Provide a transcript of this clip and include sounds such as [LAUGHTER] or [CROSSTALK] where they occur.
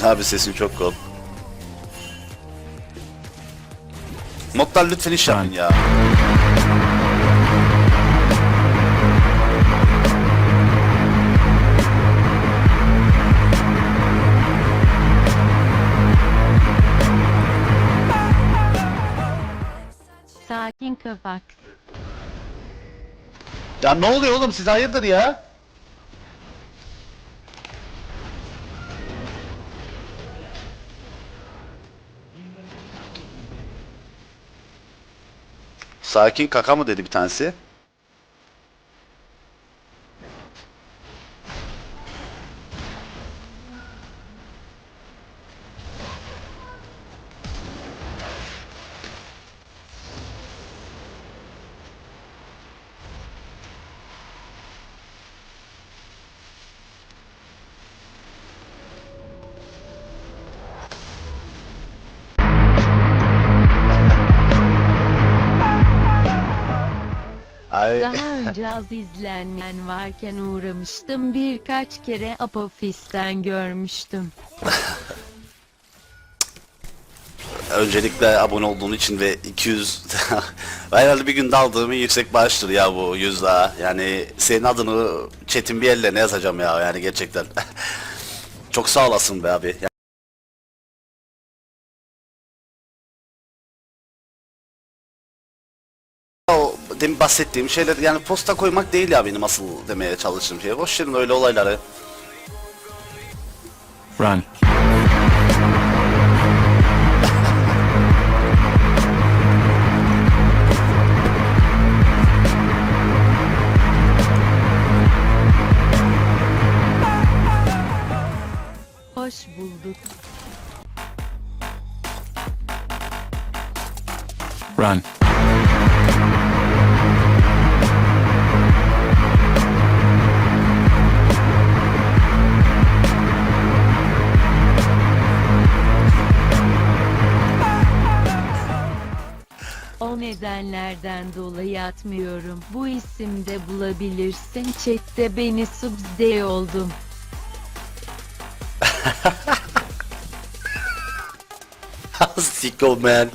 Abi sesin çok kol. Modlar lütfen iş yapın ya. Sakin kafak. Ya ne oluyor oğlum siz hayırdır ya? Sakin kaka mı dedi bir tanesi? Ay. Daha önce az izlenmeyen varken uğramıştım. Birkaç kere Apofis'ten görmüştüm. [LAUGHS] Öncelikle abone olduğun için ve 200 [LAUGHS] herhalde bir günde aldığım en yüksek bağıştır ya bu 100 daha. Yani senin adını çetin bir elle ne yazacağım ya yani gerçekten. [LAUGHS] Çok sağ olasın be abi. Demin bahsettiğim şeyler yani posta koymak değil ya benim asıl demeye çalıştığım şey. Boş verin öyle olayları. Run. Hoş bulduk. Run. Nedenlerden dolayı atmıyorum. Bu isimde bulabilirsin. Chat'te beni subside oldum. [LAUGHS] Sicko man.